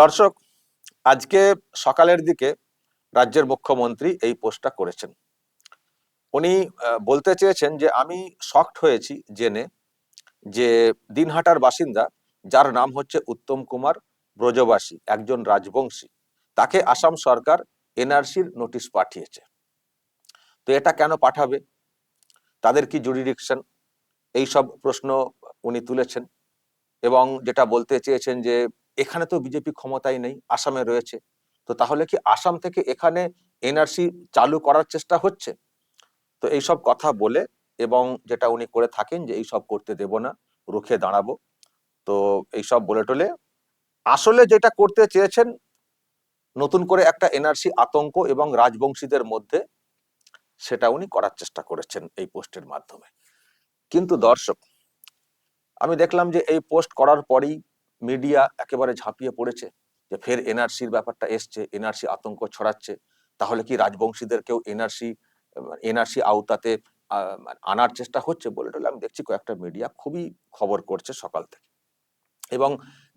দর্শক, আজকে সকালের দিকে রাজ্যের মুখ্যমন্ত্রী এই পোস্টটা করেছেন। উনি বলতে চেয়েছেন যে আমি শক্ট হয়েছি জেনে যে দিনহাটার বাসিন্দা, যার নাম হচ্ছে উত্তম কুমার ব্রজবাসী, একজন রাজবংশী, তাকে আসাম সরকার এনআরসির নোটিশ পাঠিয়েছে। তো এটা কেন পাঠাবে? তাদের কি জুরিডিকশন এই সব প্রশ্ন উনি তুলেছেন এবং যেটা বলতে চেয়েছেন যে এখানে তো বিজেপি ক্ষমতায় নেই, আসামে রয়েছে। তো তাহলে কি আসাম থেকে এখানে এনআরসি চালু করার চেষ্টা হচ্ছে? তো এইসব কথা বলে এবং যেটা উনি করে থাকেন যে এইসব করতে দেব না, রুখে দাঁড়াবো। তো এইসব বলে টলে আসলে যেটা করতে চেয়েছেন, নতুন করে একটা এনআরসি আতঙ্ক এবং রাজবংশীদের মধ্যে সেটা উনি করার চেষ্টা করেছেন এই পোস্টের মাধ্যমে। কিন্তু দর্শক, আমি দেখলাম যে এই পোস্ট করার পরেই মিডিয়া একেবারে ঝাঁপিয়ে পড়েছে যে ফের এনআরসির ব্যাপারটা এসছে এনআরসি আতঙ্ক ছড়াচ্ছে, তাহলে কি রাজবংশীদেরকেও এনআরসি এনআরসি আওতাতে আনার চেষ্টা হচ্ছে বলে টলে আমি দেখছি কয়েকটা মিডিয়া খুবই খবর করছে সকাল থেকে। এবং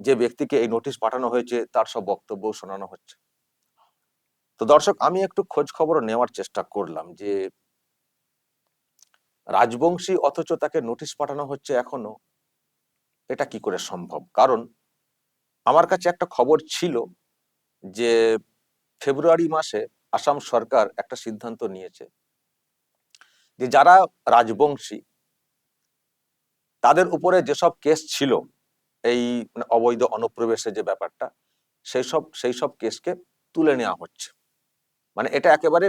যে ব্যক্তিকে এই নোটিশ পাঠানো হয়েছে তার সব বক্তব্য শোনানো হচ্ছে। তো দর্শক, আমি একটু খোঁজ খবর নেওয়ার চেষ্টা করলাম যে রাজবংশী অথচ তাকে নোটিশ পাঠানো হচ্ছে এখনও, এটা কি করে সম্ভব? কারণ আমার কাছে একটা খবর ছিল যে ফেব্রুয়ারি মাসে আসাম সরকার একটা সিদ্ধান্ত নিয়েছে যে যারা রাজবংশী, তাদের উপরে যেসব কেস ছিল, এই মানে অবৈধ অনুপ্রবেশের যে ব্যাপারটা, সেই সব সেই সব কেসকে তুলে নেওয়া হচ্ছে। মানে এটা একেবারে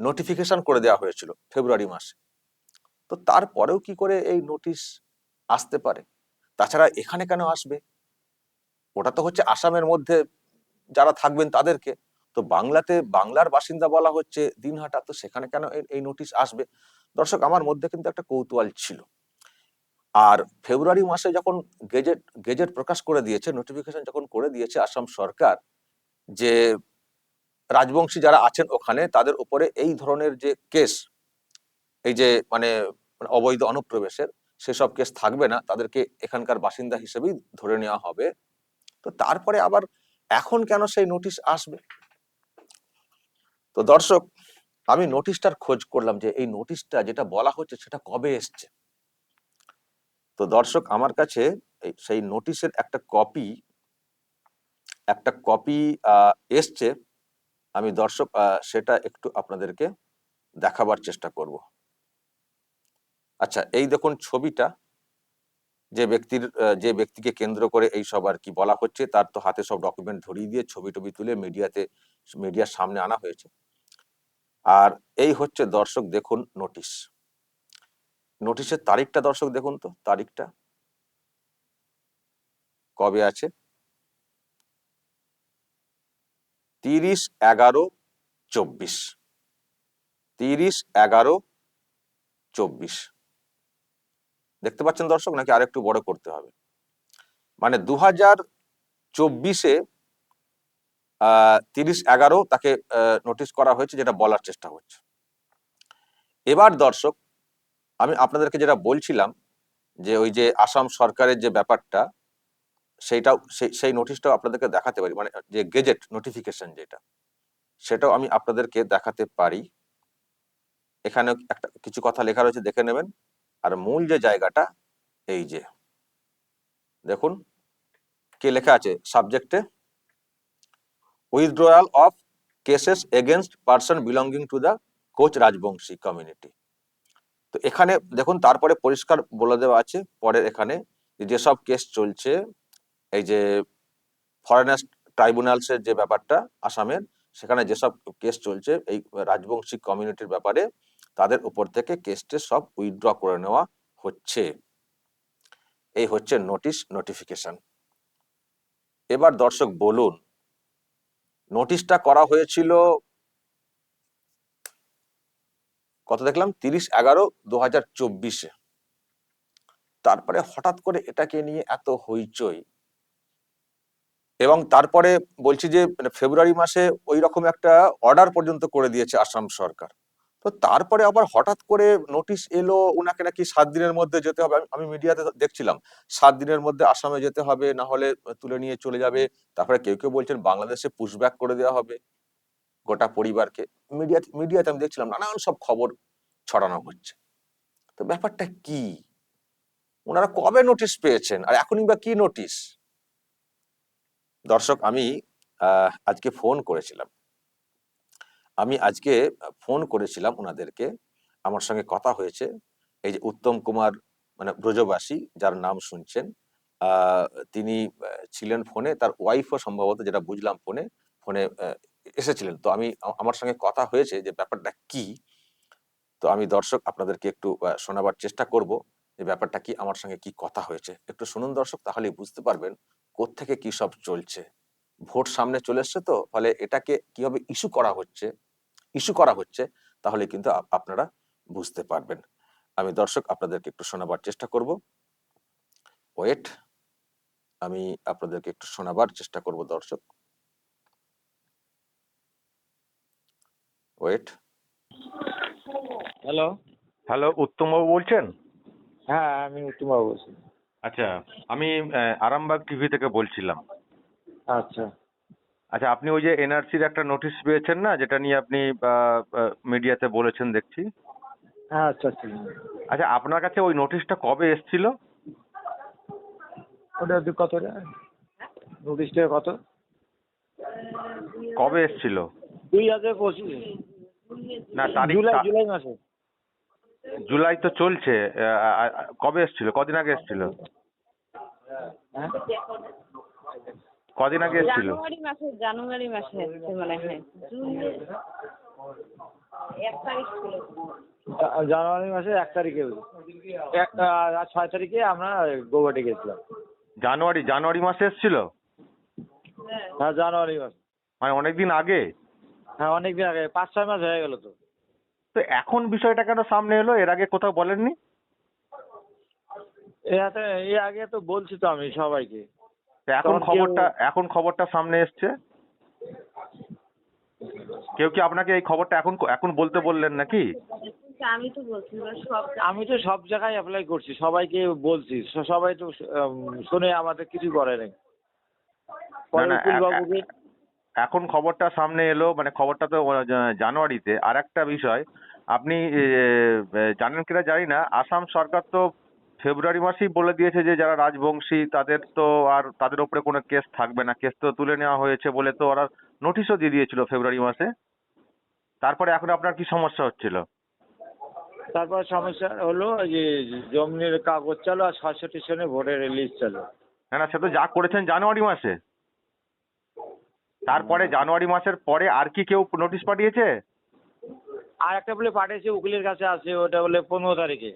নোটিফিকেশন করে দেওয়া হয়েছিল ফেব্রুয়ারি মাসে। তো তারপরেও কি করে এই নোটিশ আসতে পারে? তাছাড়া এখানে কেন আসবে? ওটা তো হচ্ছে আসামের মধ্যে যারা থাকবেন তাদেরকে। তো বাংলাতে বাংলার বাসিন্দা বলা হচ্ছে দিনহাটা, তো সেখানে কেন এই- নোটিশ আসবে? দর্শক, আমার মধ্যে কিন্তু একটা কৌতূহল ছিল। আর ফেব্রুয়ারি মাসে যখন গেজেট গেজেট প্রকাশ করে দিয়েছে নোটিফিকেশন যখন করে দিয়েছে আসাম সরকার যে রাজবংশী যারা আছেন ওখানে, তাদের উপরে এই ধরনের যে কেস, এই যে মানে মানে অবৈধ অনুপ্রবেশের, সেসব কেস থাকবে না। তাদেরকে এখানকার বাসিন্দা হিসেবেই ধরে নেওয়া হবে। তো তারপরে আবার এখন কেন সেই নোটিশ আসবে? তো দর্শক, আমি নোটিশটার খোঁজ করলাম যে এই নোটিশটা যেটা বলা হচ্ছে সেটা কবে এসছে? তো দর্শক, আমার কাছে সেই নোটিশের একটা কপি একটা কপি এসছে। আমি দর্শক সেটা একটু আপনাদেরকে দেখাবার চেষ্টা করব। আচ্ছা এই দেখুন ছবিটা। যে ব্যক্তির যে ব্যক্তিকে কেন্দ্র করে এই সব আর কি বলা হচ্ছে, তার তো হাতে সব ডকুমেন্ট ধরিয়ে দিয়ে ছবি টবি তুলে মিডিয়াতে মিডিয়ার সামনে আনা হয়েছে। আর এই হচ্ছে দর্শক দেখুন নোটিশ নোটিশের তারিখটা দর্শক দেখুন তো, তারিখটা। কবে আছে? তিরিশ এগারো চব্বিশ। তিরিশ এগারো চব্বিশ। দেখতে পাচ্ছেন দর্শক, নাকি আরেকটু বড় করতে হবে। মানে দু হাজার চব্বিশে তিরিশ এগারো তাকে নোটিশ করা হয়েছে, যেটা বলার চেষ্টা হচ্ছে। এবার দর্শক, আমি আপনাদেরকে যেটা বলছিলাম, যে ওই যে আসাম সরকারের যে ব্যাপারটা, সেইটাও সেই সেই নোটিশটাও আপনাদেরকে দেখাতে পারি মানে যে গেজেট নোটিফিকেশন যেটা, সেটাও আমি আপনাদেরকে দেখাতে পারি। এখানে একটা, কিছু কথা লেখা রয়েছে, দেখে নেবেন। আর মূল যে জায়গাটা, এই যে। দেখুন, কি লেখা আছে সাবজেক্টে withdrawal of cases against person belonging to the Koch Rajbanshi community তো এখানে দেখুন, তারপরে পরিষ্কার বলে দেওয়া আছে পরের এখানে যেসব কেস চলছে, এই যে ফরেনার ট্রাইব্যুনালসের যে ব্যাপারটা, আসামের, সেখানে যেসব কেস চলছে, এই রাজবংশী কমিউনিটির ব্যাপারে তাদের উপর থেকে কেসটে সব উইথড্র করে নেওয়া হচ্ছে। এই হচ্ছে নোটিশ নোটিফিকেশন এবার দর্শক, বলুন নোটিশটা করা হয়েছিল কত দেখলাম? তিরিশ এগারো দু হাজার চব্বিশে। তারপরে হঠাৎ করে এটাকে নিয়ে এত হইচই। এবং তারপরে বলছি যে মানে ফেব্রুয়ারি মাসে ওই রকম একটা অর্ডার পর্যন্ত করে দিয়েছে আসাম সরকার। তো তারপরে আবার হঠাৎ করে নোটিশ এলো ওনাকে নাকি সাত দিনের মধ্যে যেতে হবে। আমি- মিডিয়াতে দেখছিলাম, সাত দিনের মধ্যে আসামে যেতে হবে, না হলে তুলে নিয়ে চলে যাবে। তারপরে কেউ কেউ বলছেন বাংলাদেশে পুশব্যাক করে দেওয়া হবে গোটা পরিবারকে। মিডিয়া মিডিয়াতে আমি দেখছিলাম নানান সব খবর ছড়ানো হচ্ছে। তো ব্যাপারটা কি? ওনারা কবে নোটিশ পেয়েছেন? আর এখনই বা কি নোটিশ দর্শক, আমি আজকে ফোন করেছিলাম। আমি আজকে ফোন করেছিলাম ওনাদেরকে আমার সঙ্গে কথা হয়েছে। এই যে উত্তম কুমার মানে ব্রজবাসী, যার নাম শুনছেন তিনি ছিলেন ফোনে তার ওয়াইফও সম্ভবত যেটা বুঝলাম ফোনে ফোনে এসেছিলেন। তো আমি আমার সঙ্গে কথা হয়েছে যে ব্যাপারটা কি? তো আমি দর্শক আপনাদেরকে একটু শোনাবার চেষ্টা করব যে ব্যাপারটা কি, আমার সঙ্গে কি কথা হয়েছে। একটু শুনুন দর্শক তাহলে বুঝতে পারবেন কোত্থেকে কি সব চলছে। ভোট সামনে চলে এসছে তো, ফলে এটাকে কীভাবে ইস্যু করা হচ্ছে? ইস্যু করা হচ্ছে তাহলে কিন্তু আপনারা বুঝতে পারবেন। আমি দর্শক আপনাদেরকে একটু শোনাবার চেষ্টা করব। ওয়েট আমি আপনাদেরকে একটু শোনাবার চেষ্টা করব দর্শক। ওয়েট হ্যালো হ্যালো উত্তমবাবু বলছেন? হ্যাঁ আমি উত্তমবাবু বলছি। আচ্ছা আমি আরামবাগ টিভি থেকে বলছিলাম। আচ্ছা। আচ্ছা আপনি ওই যে এনআরসির একটা নোটিশ পেয়েছেন না যেটা নিয়ে আপনি মিডিয়াতে বলেছেন দেখছি? হ্যাঁ আচ্ছা আচ্ছা। আচ্ছা আপনার কাছে ওই নোটিশটা কবে এসেছিল? ওটা কত নোটিশটা কত? কবে এসেছিল? দুই হাজার পঁচিশ। না তারিখ জুলাই জুলাই মাসে। জুলাই তো চলছে কবে এসেছিল? কদিন আগে এসেছিল? হ্যাঁ। কদিন আগে এসেছিল? জানুয়ারি মাসে জানুয়ারি মাসে হচ্ছে মনে হয়। জুন এক তারিখ ছিল। জানুয়ারি মাসের এক তারিখে। এক আর ছয় তারিখে আমরা গৌহাটি গেছিলাম। জানুয়ারি জানুয়ারি মাসে এসেছিল? হ্যাঁ। জানুয়ারি মাস। মানে অনেকদিন আগে? হ্যাঁ অনেকদিন আগে পাঁচ ছয় মাস হয়ে গেল তো। তো এখন বিষয়টা কেন সামনে এলো? এর আগে কোথাও বলেননি? এ হাতে আগে তো বলছি তো আমি সবাইকে। এখন খবরটা এখন খবরটা সামনে এসছে। কেউ কি আপনাকে এই খবরটা এখন এখন বলতে বললেন নাকি? আমি তো বলছি সব আমি তো সব জায়গায় অ্যাপ্লাই করছি সবাইকে বলছি সবাই তো শুনে আমাদের কিছু করে নাই। এখন খবরটা সামনে এলো মানে খবরটা তো জানুয়ারিতে। আর একটা বিষয় আপনি জানেন কিনা জানি না আসাম সরকার তো ফেব্রুয়ারি মাসেই বলে দিয়েছে যে যারা রাজবংশী তাদের তো আর তাদের উপরে কোনো কেস থাকবে না। কেস তো তুলে নেওয়া হয়েছে বলে তো ওরা নোটিশও দিয়ে দিয়েছিল ফেব্রুয়ারি মাসে। তারপরে এখন আপনার কি সমস্যা হচ্ছিল? তারপর সমস্যা হলো যে জমির কাগজ চালো আর ষষ্ঠ স্টেশনে ভোটের লিস্ট চালো। না না সে তো যা করেছেন জানুয়ারি মাসে। তারপরে জানুয়ারি মাসের পরে আর কি কেউ নোটিশ পাঠিয়েছে? আর একটা বলে পাঠিয়েছে উকিলের কাছে আছে ওটা বলে পনেরো তারিখে।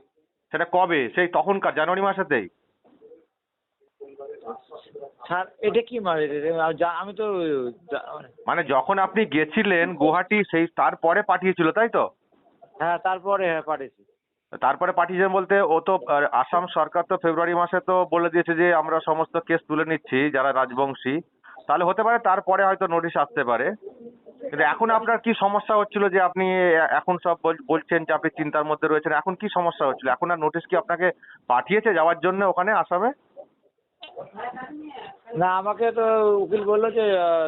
সেটা কবে? সেই তখনকার জানুয়ারি মাসেতেই? স্যার এটা কি মানে আমি তো মানে যখন আপনি গেছিলেন গুয়াহাটি সেই তারপরে পাঠিয়েছিল তাই তো? হ্যাঁ তারপরে হ্যাঁ পাঠিয়েছি। তারপরে পাঠিয়েছেন বলতে ও তো আসাম সরকার তো ফেব্রুয়ারি মাসে তো বলে দিয়েছে যে আমরা সমস্ত কেস তুলে নিচ্ছি যারা রাজবংশী। তাহলে হতে পারে তারপরে হয়তো নোটিশ আসতে পারে। এখন আপনার কি সমস্যা হচ্ছিল যে আপনি এখন সব বলছেন যে আপনি চিন্তার মধ্যে রয়েছেন এখন কি সমস্যা হচ্ছিল? এখন আর নোটিশ কি আপনাকে পাঠিয়েছে যাওয়ার জন্য ওখানে আসামে? না আমাকে তো উকিল বলল যে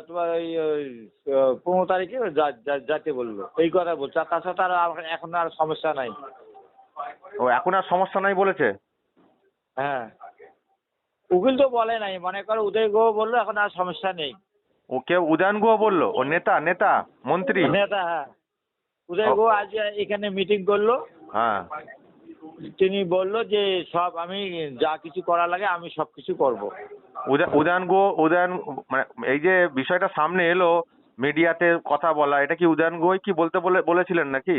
তোমার ওই ওই, পনেরো তারিখে যা- যা- বলল। এই কথা বলছে। আর তাছাড়া আর এখন আর সমস্যা নাই। ও এখন আর সমস্যা নাই বলেছে? হ্যাঁ। উকিল তো বলে নাই। মনে করো উদয় গো বলল এখন আর সমস্যা নেই। ও কেউ উদয়ন গুহ বলল? ও নেতা নেতা মন্ত্রী? নেতা হ্যাঁ। উদয় গুহ আজ এখানে মিটিং করল। হ্যাঁ। তিনি বলল যে সব আমি যা কিছু করা লাগে আমি সব কিছু করব। উদয়ন গুহ উদয়ন মানে এই যে বিষয়টা সামনে এলো মিডিয়াতে কথা বলা এটা কি উদয়ন গুহই কি বলতে বলে বলেছিলেন নাকি?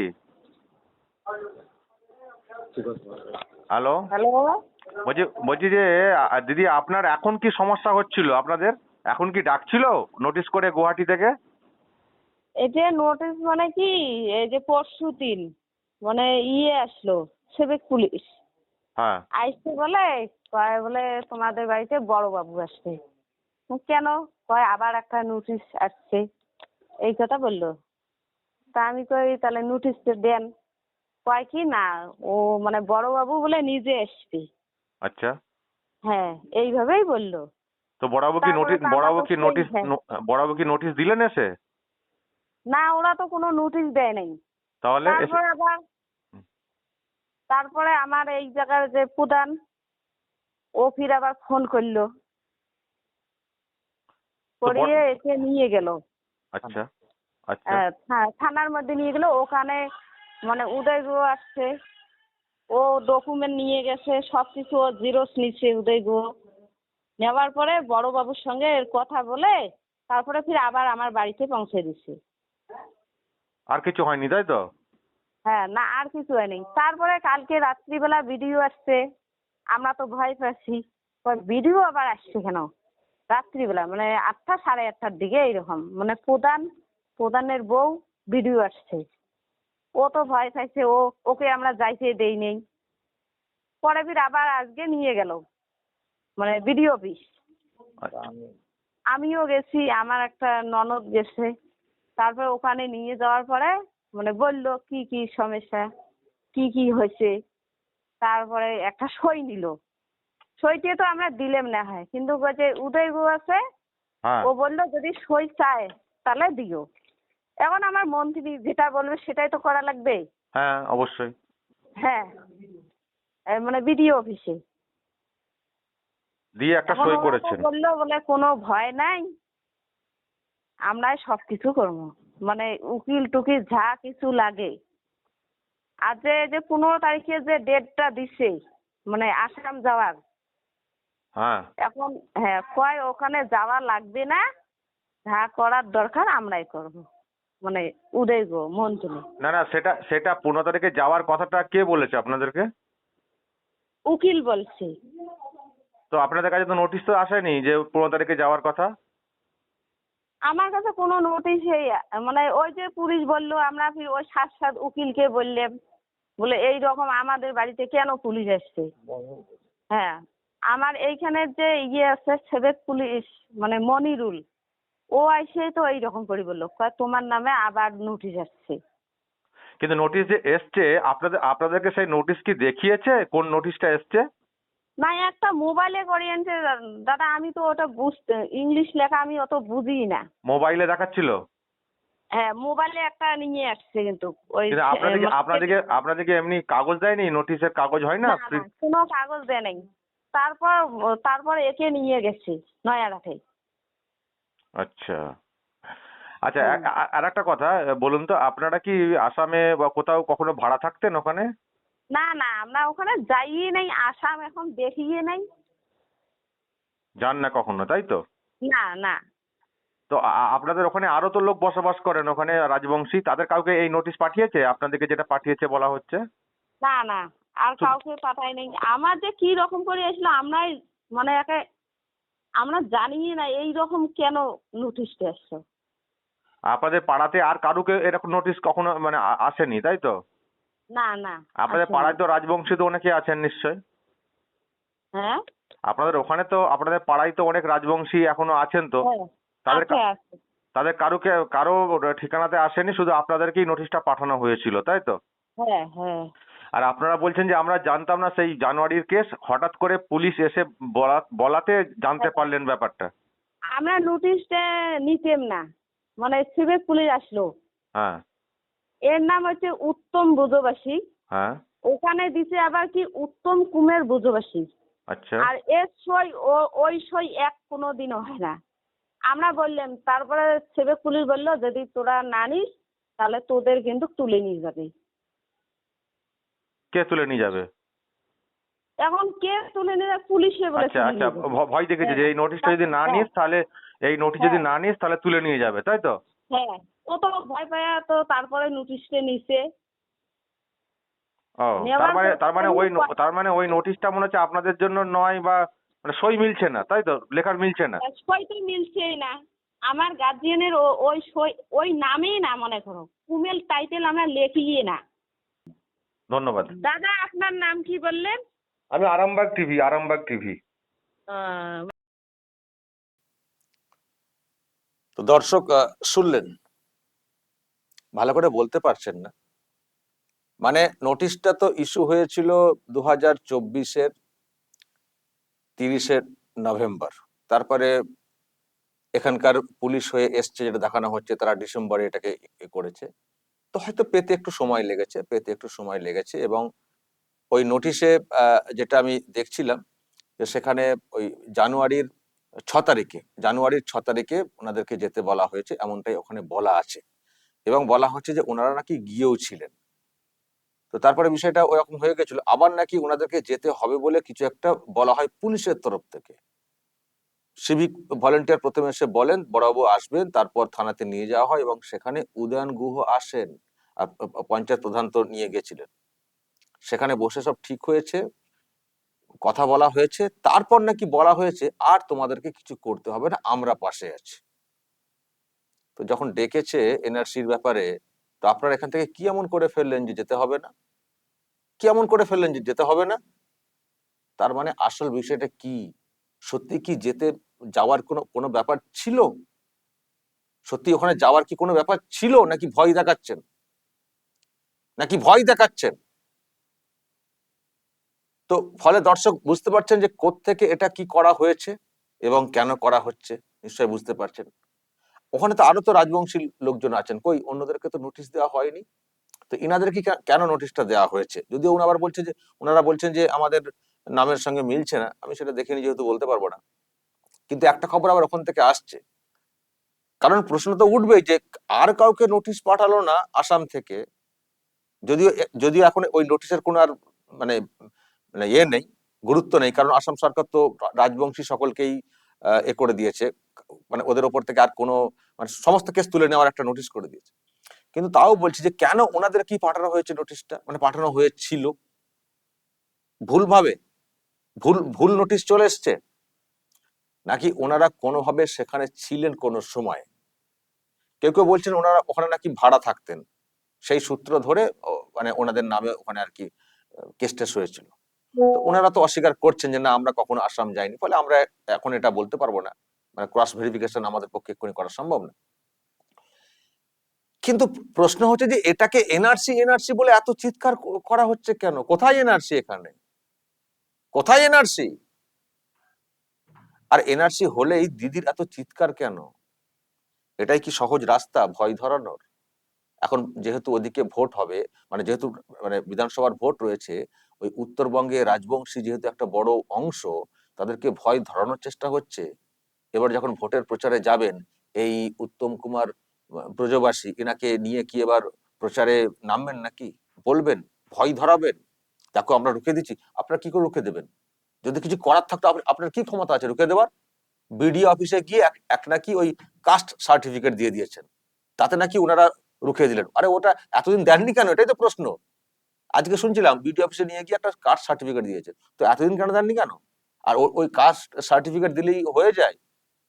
হ্যালো? হ্যালো? বলছি বলছি যে দিদি আপনার এখন কি সমস্যা হচ্ছিল আপনাদের? এখন কি ডাকছিল নোটিশ করে গুয়াহাটি থেকে? এই যে নোটিশ মানে কি? এই যে পরশু দিন মানে ইয়ে আসলো সিভিক পুলিশ। হ্যাঁ। আইসে বলে কয় বলে তোমাদের বাড়িতে বড় বাবু আসবে। কেন? কয় আবার একটা নোটিশ আসছে। এই কথা বলল। তা আমি কই তাহলে নোটিশটা দেন। কয় কি না ও মানে বড় বাবু বলে নিজে আসবে। আচ্ছা। হ্যাঁ এইভাবেই বলল। তো বড়াবু কি নোটিশ বড়াবু কি নোটিশ হ্যাঁ। বড়াবু কি নোটিশ দিলেন এসে? না ওরা তো কোনো নোটিশ দেয় নাই। তাহলে তারপরে আবার তারপরে আমার এই জায়গার যে প্রধান ও ফির আবার ফোন করল। করিয়ে এসে নিয়ে গেল। আচ্ছা আচ্ছা। আহ, থানার মধ্যে নিয়ে গেল। ওখানে মানে উদয়গুলো আসছে। ও ডকুমেন্ট নিয়ে গেছে সব কিছু ও জিরোস নিচ্ছে উদয়গুলো নেওয়ার পরে বড়বাবুর সঙ্গে কথা বলে তারপরে ফির আবার আমার বাড়িতে পৌঁছে দিচ্ছে আর কিছু হয়নি তাই তো? হ্যাঁ না আর কিছু হয়নি। তারপরে কালকে রাত্রিবেলা ভিডিও আসছে আমরা তো ভয় পাচ্ছি। ভিডিও আবার আসছে কেন? রাত্রিবেলা মানে আটটা সাড়ে আটটার দিকে এইরকম। মানে প্রধান প্রধানের বউ ভিডিও আসছে। ও তো ভয় পাইছে ও ওকে আমরা যাইতে দেই নেই। পরে ফির আবার আজকে নিয়ে গেল। মানে ভিডিও অফিস আচ্ছা। আমিও গেছি আমার একটা ননদ গেছে। তারপর ওখানে নিয়ে যাওয়ার পরে মানে বলল কি কি সমস্যা? কি কি হয়েছে? তারপরে একটা সই নিল। সইটি তো আমরা দিলাম না হয় কিন্তু যে উদয়গু আছে হ্যাঁ। ও বলল যদি সই চায় তাহলে দিও। এখন আমার মন্ত্রী যেটা বলবে সেটাই তো করা লাগবে? হ্যাঁ অবশ্যই। হ্যাঁ। মানে বিডিও অফিসে দিয়ে একটা সই করেছেন। বলল বলে কোনো ভয় নাই। আমরাই সব কিছু করব। মানে উকিল টুকিল যা কিছু লাগে। আর যে যে পনেরো তারিখে যে ডেটটা দিছে মানে আসাম যাওয়ার। হ্যাঁ। এখন হ্যাঁ কয় ওখানে যাওয়া লাগবে না যা করার দরকার আমরাই করব। মানে উদয় গো মন্ত্রী। না না সেটা সেটা পনেরো তারিখে যাওয়ার কথাটা কে বলেছে আপনাদেরকে? উকিল বলছে। তো আপনাদের কাছে তো নোটিশ তো আসেনি যে পনেরো তারিখে যাওয়ার কথা? আমার কাছে কোনো নোটিশ মানে ওই যে পুলিশ বলল আমরা ফির ওই সাত সাত উকিলকে বললাম বলে এই রকম আমাদের বাড়িতে কেন পুলিশ আসছে হ্যাঁ আমার এইখানে যে ইয়ে আছে সেবেক পুলিশ মানে মনিরুল ও আইসে তো এইরকম করে বলল তোমার নামে আবার নোটিশ আসছে। কিন্তু নোটিশ যে এসছে আপনাদের আপনাদেরকে সেই নোটিশ কি দেখিয়েছে? কোন নোটিশটা এসছে? না একটা মোবাইলে করিয়েছে দাদা আমি তো ওটা বুঝতে ইংলিশ লেখা আমি অত বুঝি না। মোবাইলে দেখাচ্ছিল? হ্যাঁ মোবাইলে একটা নিয়ে আসছে কিন্তু ওই আপনাদেরকে আপনাদেরকে আপনাদেরকে এমনি কাগজ দেয়নি? নোটিশের কাগজ হয় না? কোনো কাগজ দেয় নাই। তারপর তারপর একে নিয়ে গেছে নয়াঘাটে। আচ্ছা। আচ্ছা। আর একটা কথা বলুন তো আপনারা কি আসামে বা কোথাও কখনো ভাড়া থাকতেন ওখানে? না না আমরা ওখানে যাইয়ে নাই আসাম এখন দেখিয়ে নাই। যান না কখনো তাই তো? না না। তো আপনাদের ওখানে আরও তো লোক বসবাস করেন ওখানে রাজবংশী তাদের কাউকে এই নোটিশ পাঠিয়েছে? আপনাদেরকে যেটা পাঠিয়েছে বলা হচ্ছে? না না আর কাউকে পাঠাই নাই। আমার যে কি রকম করে এসলো আমরাই মানে একে আমরা জানিয়ে না এই রকম কেন নোটিশটা আসছে আপনাদের পাড়াতে আর কারুকে এরকম নোটিশ কখনো মানে আসেনি তাই তো? না না আপনাদের পাড়ায় তো রাজবংশী তো অনেকে আছেন নিশ্চয়? হ্যাঁ? আপনাদের ওখানে তো আপনাদের পাড়ায় তো অনেক রাজবংশী এখনও আছেন তো। হ্যাঁ, তাদের তাদের কারুকে কারও ঠিকানাতে আসেনি শুধু আপনাদেরকেই নোটিশটা পাঠানো হয়েছিল তাই তো? হ্যাঁ হ্যাঁ। আর আপনারা বলছেন যে আমরা জানতাম না সেই জানুয়ারির কেস হঠাৎ করে পুলিশ এসে বলাতে জানতে পারলেন ব্যাপারটা। আমরা নোটিশটা নিতেম না। মানে সিভিক পুলিশ আসলো। হ্যাঁ। এর নাম হচ্ছে উত্তম বুজবাসী হ্যাঁ। ওখানে দিছে আবার কি? উত্তম কুমের বুজবাসী আচ্ছা। আর এর সই ও ওই সই এক কোনো দিনও হয় না। আমরা বললাম তারপরে সিভিক পুলিশ বলল যদি তোরা না নিস তাহলে তোদের কিন্তু তুলে নিয়ে যাবে। কে তুলে নিয়ে যাবে? এখন কে তুলে নিয়ে যাবে? পুলিশে বলে আচ্ছা আচ্ছা ভয় দেখেছে যে এই নোটিশটা যদি না হ্যাঁ। নিস তাহলে এই নোটিশ যদি না নিস তাহলে তুলে নিয়ে যাবে তাই তো? হ্যাঁ। ও তো ভয় পায়া তো তারপরে নোটিশটা নিছে। ও তার মানে তার মানে ওই তার মানে ওই নোটিশটা মনে হচ্ছে আপনাদের জন্য নয় বা মানে সই মিলছে না তাই তো? লেখার মিলছে না। সই তো মিলছেই না। আমার গার্জিয়ানের ওই সই ওই নামেই না মনে করো। কুমেল টাইটেল আমরা লেখিয়ে না। ধন্যবাদ। দাদা আপনার নাম কি বললেন? আমি আরামবাগ টিভি আরামবাগ টিভি। তো দর্শক শুনলেন। ভালো করে বলতে পারছেন না। মানে নোটিশটা তো ইস্যু হয়েছিল দু হাজার চব্বিশের তিরিশে নভেম্বর। তারপরে এখানকার পুলিশ হয়ে এসছে, যেটা দেখানো হচ্ছে, তারা ডিসেম্বরে এটাকে করেছে। তো হয়তো পেতে একটু সময় লেগেছে, পেতে একটু সময় লেগেছে এবং ওই নোটিশে যেটা আমি দেখছিলাম, যে সেখানে ওই জানুয়ারির ছ তারিখে, জানুয়ারির ছ তারিখে ওনাদেরকে যেতে বলা হয়েছে, এমনটাই ওখানে বলা আছে। এবং বলা হচ্ছে যে ওনারা নাকি গিয়েও ছিলেন। তো তারপরে বিষয়টা ওরকম হয়ে গেছিল। আবার নাকি ওনাদেরকে যেতে হবে বলে কিছু একটা বলা হয় পুলিশের তরফ থেকে। সিভিক ভলেন্টিয়ার প্রথমে এসে বলেন, বড়বাবু আসবেন, তারপর থানাতে নিয়ে যাওয়া হয় এবং সেখানে উদয়ন গুহ আসেন পঞ্চায়েত প্রধান তো নিয়ে গেছিলেন। সেখানে বসে সব ঠিক হয়েছে, কথা বলা হয়েছে, তারপর নাকি বলা হয়েছে, আর তোমাদেরকে কিছু করতে হবে না, আমরা পাশে আছি। তো যখন ডেকেছে এনআরসির ব্যাপারে, তো আপনারা এখান থেকে কি এমন করে ফেললেন যে যেতে হবে না? কি এমন করে ফেললেন যে যেতে হবে না? তার মানে আসল বিষয়টা কি? সত্যি কি যেতে, যাওয়ার কোনো কোনো ব্যাপার ছিল? সত্যি ওখানে যাওয়ার কি কোনো ব্যাপার ছিল? নাকি ভয় দেখাচ্ছেন? নাকি ভয় দেখাচ্ছেন? তো ফলে দর্শক বুঝতে পারছেন যে থেকে এটা কি করা হয়েছে এবং কেন করা হচ্ছে? নিশ্চয়ই বুঝতে পারছেন। ওখানে তো আরও তো রাজবংশী লোকজন আছেন। কই? অন্যদেরকে তো নোটিশ দেওয়া হয়নি। তো ইনাদের কি কেন নোটিশটা দেওয়া হয়েছে? যদিও উনি আবার বলছে যে ওনারা বলছেন যে আমাদের নামের সঙ্গে মিলছে না। আমি সেটা দেখিনি যেহেতু বলতে পারব না। কিন্তু একটা খবর আবার ওখান থেকে আসছে। কারণ প্রশ্ন তো উঠবেই যে আর কাউকে নোটিশ পাঠালো না আসাম থেকে। যদিও যদিও এখন ওই নোটিশের কোনো আর মানে মানে ইয়ে নেই, গুরুত্ব নেই। কারণ আসাম সরকার তো রাজবংশী সকলকেই এ করে দিয়েছে। মানে ওদের ওপর থেকে আর কোনো মানে সমস্ত কেস তুলে নেওয়ার একটা নোটিশ করে দিয়েছে। কিন্তু তাও বলছি যে, কেন ওনাদের কি পাঠানো হয়েছে নোটিশটা মানে পাঠানো হয়েছিল। ভুলভাবে? ভুল ভুল নোটিশ চলে এসছে? নাকি ওনারা কোনোভাবে সেখানে ছিলেন কোনো সময়? কেউ কেউ বলছেন ওনারা ওখানে নাকি ভাড়া থাকতেন। সেই সূত্র ধরে মানে ওনাদের নামে ওখানে আর কি কেস টেস হয়েছিল। ওনারা তো অস্বীকার করছেন যে, না, আমরা কখনো আসাম যাইনি। ফলে আমরা এখন এটা বলতে পারব না। মানে ক্রস ভেরিফিকেশন আমাদের পক্ষে এক্ষুনি করা সম্ভব না। কিন্তু প্রশ্ন হচ্ছে যে, এটাকে এনআরসি এনআরসি বলে এত চিৎকার করা হচ্ছে কেন? কোথায় এনআরসি এখানে? কোথায় এনআরসি আর এনআরসি হলেই দিদির এত চিৎকার কেন? এটাই কি সহজ রাস্তা, ভয় ধরানোর? এখন যেহেতু ওদিকে ভোট হবে মানে যেহেতু মানে বিধানসভার ভোট রয়েছে, ওই উত্তরবঙ্গে রাজবংশী যেহেতু একটা বড় অংশ, তাদেরকে ভয় ধরানোর চেষ্টা হচ্ছে। এবার যখন ভোটের প্রচারে যাবেন, এই উত্তম কুমার ব্রজবাসী, এনাকে নিয়ে কি এবার প্রচারে নামবেন নাকি? বলবেন, ভয় ধরাবেন? দেখো, আমরা রুখে দিচ্ছি। আপনারা কি করে রুখে দেবেন? যদি কিছু করার থাকতো আপনার কি ক্ষমতা আছে রুখে দেওয়ার? বিডিও অফিসে গিয়ে এক- নাকি ওই কাস্ট সার্টিফিকেট দিয়ে দিয়েছেন। তাতে নাকি ওনারা রুখে দিলেন। আরে, ওটা এতদিন দেননি কেন? এটাই তো প্রশ্ন। আজকে শুনছিলাম, বিডিও অফিসে নিয়ে গিয়ে একটা কাস্ট সার্টিফিকেট দিয়েছে তো এতদিন কেন দেননি কেন? আর ওই কাস্ট সার্টিফিকেট দিলেই হয়ে যায়।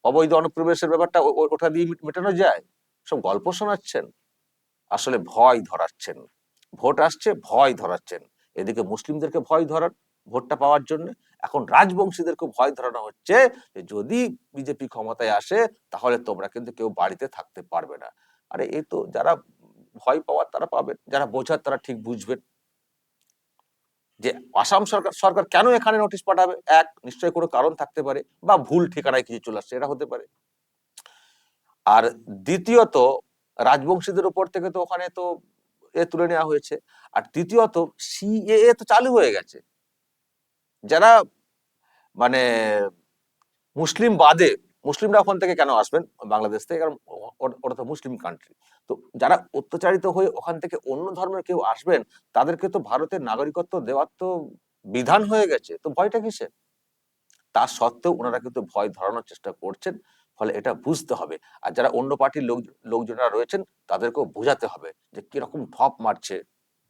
অবৈধ অনুপ্রবেশের ব্যাপারটা ওটা দিয়ে মিট- মেটানো যায়? সব গল্প শোনাচ্ছেন? আসলে ভয় ধরাচ্ছেন। ভোট আসছে, ভয় ধরাচ্ছেন। এদিকে মুসলিমদেরকে ভয় ধরান ভোটটা পাওয়ার জন্য। এখন রাজবংশীদেরকে ভয় ধরানো হচ্ছে যে, যদি বিজেপি ক্ষমতায় আসে, তাহলে তোমরা কিন্তু কেউ বাড়িতে থাকতে পারবে না। আরে এই তো যারা ভয় পাওয়ার তারা পাবেন, যারা বোঝার তারা ঠিক বুঝবেন। যে আসাম সরকার সরকার কেন এখানে নোটিশ পাঠাবে? এক, নিশ্চয়ই কোনো কারণ থাকতে পারে বা ভুল ঠিকানায় কিছু চলে আসছে, এটা হতে পারে। আর দ্বিতীয়ত, রাজবংশীদের উপর থেকে তো ওখানে তো এ তুলে নেওয়া হয়েছে। আর তৃতীয়ত সিএএ তো চালু হয়ে গেছে। যারা মানে মুসলিম বাদে মুসলিমরা ওখান থেকে কেন আসবেন? বাংলাদেশ থেকে, কারণ ওটা তো মুসলিম কান্ট্রি তো যারা অত্যাচারিত হয়ে ওখান থেকে অন্য ধর্মের কেউ আসবেন, তাদেরকে তো ভারতের নাগরিকত্ব দেওয়ার তো বিধান হয়ে গেছে। তো ভয়টা কিসের? তা সত্ত্বেও ওনারা কিন্তু ভয় ধরানোর চেষ্টা করছেন, ফলে এটা বুঝতে হবে। আর যারা অন্য পার্টির লোক, লোকজনেরা রয়েছেন, তাদেরকেও বোঝাতে হবে যে কীরকম ঢপ মারছে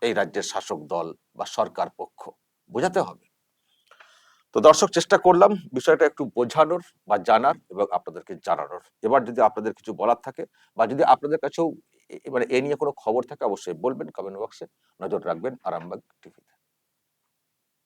এই রাজ্যের শাসক দল বা সরকার পক্ষ। বোঝাতে হবে। তো দর্শক, চেষ্টা করলাম বিষয়টা একটু বোঝানোর বা জানার এবং আপনাদেরকে জানানোর। এবার যদি আপনাদের কিছু বলার থাকে বা যদি আপনাদের কাছেও এ- এ- মানে এ নিয়ে কোনো খবর থাকে, অবশ্যই বলবেন কমেন্ট বক্সে। নজর রাখবেন আরামবাগ টিভিতে।